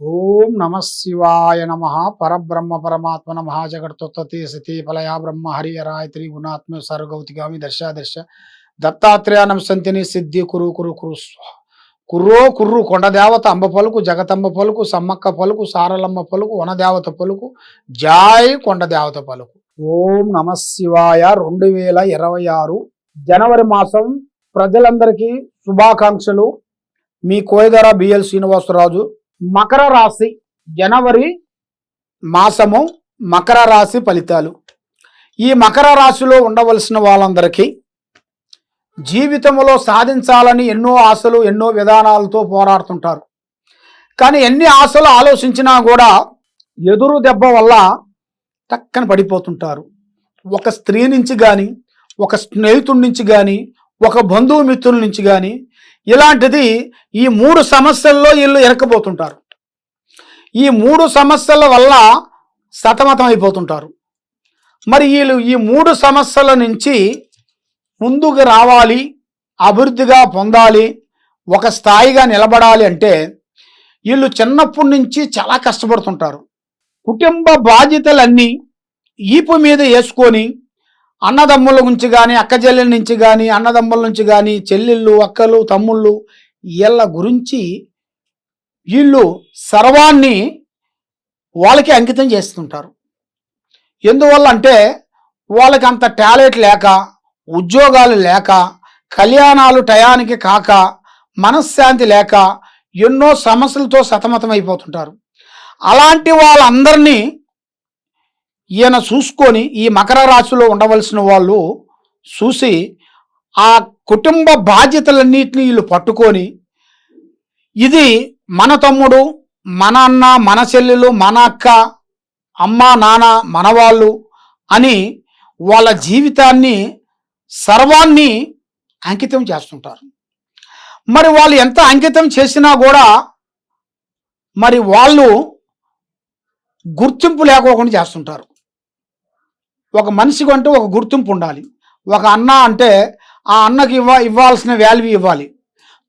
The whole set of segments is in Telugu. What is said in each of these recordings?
ఓం నమ శివాయ నమ పరబ్రహ్మ పరమాత్మన మహాజగత్తుత్పత్తి సతీ ఫలయా బ్రహ్మ హరి హరాయత్రి గుణాత్మ సర్గౌతిగామి దర్శ దర్శ దత్తాత్రేయ నమసంతిని సిద్ధి కురు కురు కురు కుర్రో కుర్రు కొండ దేవత అంబ పలుకు జగతంబ పలుకు సమ్మక్క పలుకు సారలమ్మ పలుకు వనదేవత పలుకు జాయ్ కొండదేవత పలుకు. ఓం నమ శివాయ రెండు వేల ఇరవై ఆరు జనవరి మాసం ప్రజలందరికీ శుభాకాంక్షలు. మీ కోయదర బిఎల్ శ్రీనివాసరాజు మకర రాశి జనవరి మాసము మకర రాశి ఫలితాలు. ఈ మకర రాశిలో ఉండవలసిన వాళ్ళందరికీ జీవితంలో సాధించాలని ఎన్నో ఆశలు ఎన్నో విధానాలతో పోరాడుతుంటారు. కానీ ఎన్ని ఆశలు ఆలోచించినా కూడా ఎదురు దెబ్బ వల్ల టక్కన పడిపోతుంటారు. ఒక స్త్రీ నుంచి కానీ ఒక స్నేహితుడి నుంచి కానీ ఒక బంధువు మిత్రుల నుంచి కానీ ఇలాంటిది ఈ మూడు సమస్యల్లో వీళ్ళు ఇరకబోతుంటారు ఈ మూడు సమస్యల వల్ల సతమతం అయిపోతుంటారు. మరి వీళ్ళు ఈ మూడు సమస్యల నుంచి ముందుకు రావాలి అభివృద్ధిగా పొందాలి ఒక స్థాయిగా నిలబడాలి అంటే వీళ్ళు చిన్నప్పటి నుంచి చాలా కష్టపడుతుంటారు. కుటుంబ బాధ్యతలన్నీ ఈపు మీద వేసుకొని అన్నదమ్ముల నుంచి కానీ అక్క చెల్లెల నుంచి కానీ అన్నదమ్ముల నుంచి కానీ చెల్లెళ్ళు అక్కలు తమ్ముళ్ళు వీళ్ళ గురించి వీళ్ళు సర్వాన్ని వాళ్ళకి అంకితం చేస్తుంటారు. ఎందువల్ల అంటే వాళ్ళకి అంత టాలెంట్ లేక ఉద్యోగాలు లేక కళ్యాణాలు టయానికి కాక మనశ్శాంతి లేక ఎన్నో సమస్యలతో సతమతం అయిపోతుంటారు అలాంటి వాళ్ళందరినీ ఈయన చూసుకొని ఈ మకర రాశిలో ఉండవలసిన వాళ్ళు చూసి ఆ కుటుంబ బాధ్యతలన్నిటిని వీళ్ళు పట్టుకొని ఇది మన తమ్ముడు మన అన్న మన చెల్లెలు మన అక్క అమ్మ నాన్న మనవాళ్ళు అని వాళ్ళ జీవితాన్ని సర్వాన్ని అంకితం చేస్తుంటారు. మరి వాళ్ళు ఎంత అంకితం చేసినా కూడా మరి వాళ్ళు గుర్తింపు లేకోకుండా చేస్తుంటారు. ఒక మనిషికి అంటే ఒక గుర్తింపు ఉండాలి. ఒక అన్న అంటే ఆ అన్నకి ఇవ్వ ఇవ్వాల్సిన వాల్యూ ఇవ్వాలి.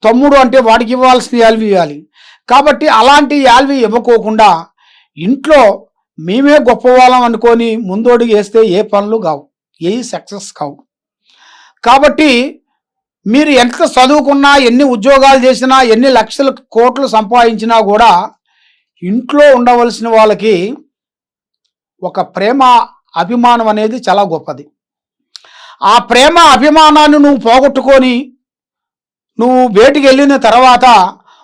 తమ్ముడు అంటే వాడికి ఇవ్వాల్సిన వాల్యూ ఇవ్వాలి. కాబట్టి అలాంటి వాల్యూ ఇవ్వకోకుండా ఇంట్లో మేమే గొప్పవాళ్ళం అనుకొని ముందోడికి వేస్తే ఏ పనులు కావు ఏ సక్సెస్ కావు. కాబట్టి మీరు ఎంత చదువుకున్నా ఎన్ని ఉద్యోగాలు చేసినా ఎన్ని లక్షల కోట్లు సంపాదించినా కూడా ఇంట్లో ఉండవలసిన వాళ్ళకి ఒక ప్రేమ అభిమానం అనేది చాలా గొప్పది. ఆ ప్రేమ అభిమానాన్ని నువ్వు పోగొట్టుకొని నువ్వు బయటికి వెళ్ళిన తర్వాత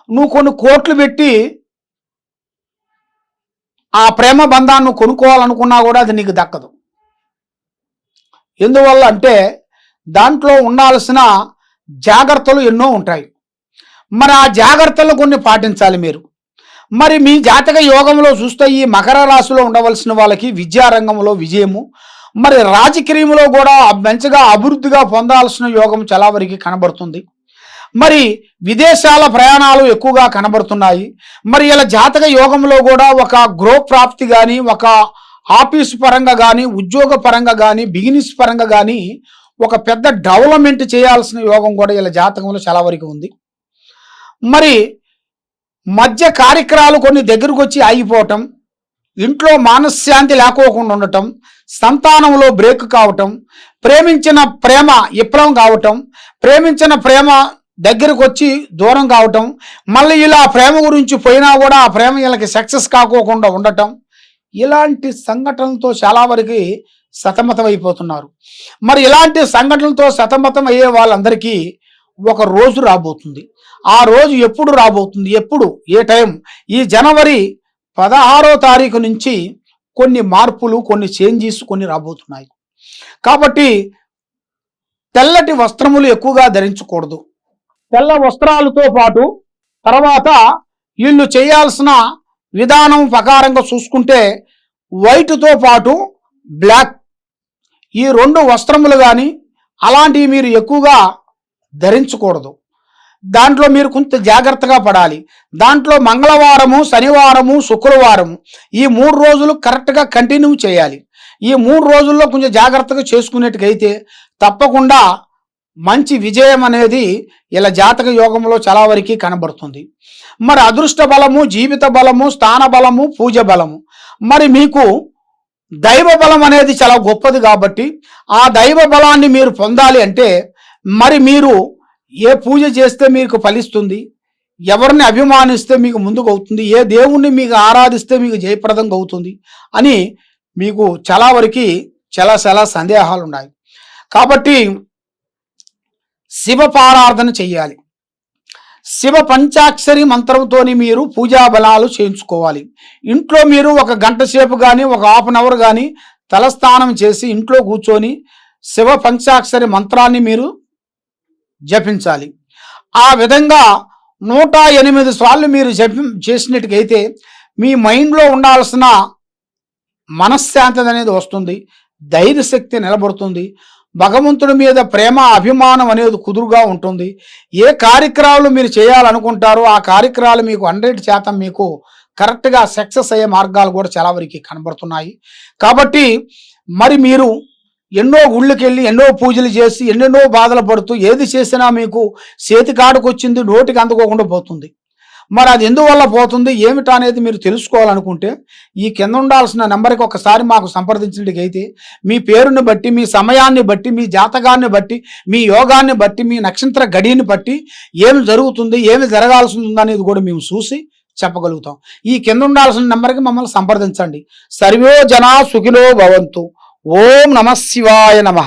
నువ్వు కొన్ని కోట్లు పెట్టి ఆ ప్రేమ బంధాన్ని కొనుక్కోవాలనుకున్నా కూడా అది నీకు దక్కదు. ఎందువల్ల అంటే దాంట్లో ఉండాల్సిన జాగ్రత్తలు ఎన్నో ఉంటాయి. మరి ఆ జాగ్రత్తలు కొన్ని పాటించాలి మీరు. మరి మీ జాతక యోగంలో చూస్తే ఈ మకర రాశిలో ఉండవలసిన వాళ్ళకి విద్యారంగంలో విజయము. మరి రాజకీయంలో కూడా మంచిగా అభివృద్ధిగా పొందాల్సిన యోగం చాలా వరకు కనబడుతుంది. మరి విదేశాల ప్రయాణాలు ఎక్కువగా కనబడుతున్నాయి. మరి ఇలా జాతక యోగంలో కూడా ఒక గ్రో ప్రాప్తి కానీ ఒక ఆఫీస్ పరంగా కానీ ఉద్యోగ పరంగా కానీ బిజినెస్ పరంగా కానీ ఒక పెద్ద డెవలప్మెంట్ చేయాల్సిన యోగం కూడా ఇలా జాతకంలో చాలా వరకు ఉంది. మరి మధ్య కార్యక్రమాలు కొన్ని దగ్గరకు వచ్చి ఆగిపోవటం ఇంట్లో మానశ్శాంతి లేకోకుండా ఉండటం సంతానంలో బ్రేక్ కావటం ప్రేమించిన ప్రేమ విప్లవం కావటం ప్రేమించిన ప్రేమ దగ్గరకు వచ్చి దూరం కావటం మళ్ళీ ఇలా ప్రేమ గురించి పోయినా కూడా ఆ ప్రేమ వీళ్ళకి సక్సెస్ కాకోకుండా ఉండటం ఇలాంటి సంఘటనలతో చాలా వరకు సతమతం అయిపోతున్నారు మరి ఇలాంటి సంఘటనలతో సతమతం అయ్యే వాళ్ళందరికీ ఒక రోజు రాబోతుంది. ఆ రోజు ఎప్పుడు రాబోతుంది? ఎప్పుడు? ఏ టైం? ఈ జనవరి పదహారో తారీఖు నుంచి కొన్ని మార్పులు కొన్ని చేంజెస్ కొన్ని రాబోతున్నాయి. కాబట్టి తెల్లటి వస్త్రములు ఎక్కువగా ధరించకూడదు. తెల్ల వస్త్రాలతో పాటు తర్వాత వీళ్ళు చేయాల్సిన విధానం ప్రకారంగా చూసుకుంటే వైట్తో పాటు బ్లాక్. ఈ రెండు వస్త్రములు కానీ అలాంటివి మీరు ఎక్కువగా ధరించకూడదు. దాంట్లో మీరు కొంత జాగ్రత్తగా పడాలి. దాంట్లో మంగళవారము శనివారము శుక్రవారము ఈ మూడు రోజులు కరెక్ట్గా కంటిన్యూ చేయాలి. ఈ మూడు రోజుల్లో కొంచెం జాగ్రత్తగా చేసుకునేట్టుకైతే తప్పకుండా మంచి విజయం అనేది ఇలా జాతక యోగంలో చాలా వరకు కనబడుతుంది. మరి అదృష్ట బలము జీవిత బలము స్థాన బలము పూజ బలము. మరి మీకు దైవ బలం అనేది చాలా గొప్పది కాబట్టి ఆ దైవ బలాన్ని మీరు పొందాలి అంటే మరి మీరు ఏ పూజ చేస్తే మీకు ఫలిస్తుంది? ఎవరిని అభిమానిస్తే మీకు ముందుకు అవుతుంది? ఏ దేవుణ్ణి మీకు ఆరాధిస్తే మీకు జయప్రదంగా అవుతుంది? అని మీకు చాలా వరకు చాలా చాలా సందేహాలు ఉన్నాయి. కాబట్టి శివ పారాధన చెయ్యాలి. శివ పంచాక్షరి మంత్రంతోని మీరు పూజా బలాలు చేయించుకోవాలి. ఇంట్లో మీరు ఒక గంట సేపు కానీ ఒక హాఫ్ అన్ అవర్ కానీ తలస్నానం చేసి ఇంట్లో కూర్చొని శివ పంచాక్షరి మంత్రాన్ని మీరు జపించాలి. ఆ విధంగా నూట ఎనిమిది సార్లు మీరు జపి చేసినట్టుకైతే మీ మైండ్లో ఉండాల్సిన మనశ్శాంతి అనేది వస్తుంది. ధైర్యశక్తి నిలబడుతుంది. భగవంతుడి మీద ప్రేమ అభిమానం అనేది కుదురుగా ఉంటుంది. ఏ కార్యక్రమాలు మీరు చేయాలనుకుంటారో ఆ కార్యక్రమాలు మీకు హండ్రెడ్ శాతం మీకు కరెక్ట్గా సక్సెస్ అయ్యే మార్గాలు కూడా చాలా వరకు కనబడుతున్నాయి. కాబట్టి మరి మీరు ఎన్నో గుళ్ళకి వెళ్ళి ఎన్నో పూజలు చేసి ఎన్నెన్నో బాధలు పడుతూ ఏది చేసినా మీకు చేతి కాడుకు వచ్చింది నోటికి అందుకోకుండా పోతుంది. మరి అది ఎందువల్ల పోతుంది? ఏమిటా అనేది మీరు తెలుసుకోవాలనుకుంటే ఈ కింద ఉండాల్సిన నెంబర్కి ఒకసారి మాకు సంప్రదించినట్టుకైతే మీ పేరుని బట్టి మీ సమయాన్ని బట్టి మీ జాతకాన్ని బట్టి మీ యోగాన్ని బట్టి మీ నక్షత్ర గడిని బట్టి ఏమి జరుగుతుంది ఏమి జరగాల్సి ఉందనేది అనేది కూడా మేము చూసి చెప్పగలుగుతాం. ఈ కింద ఉండాల్సిన నెంబర్కి మమ్మల్ని సంప్రదించండి. సర్వే జనా సుఖినో భవంతు. ఓం నమ శివాయ నమ.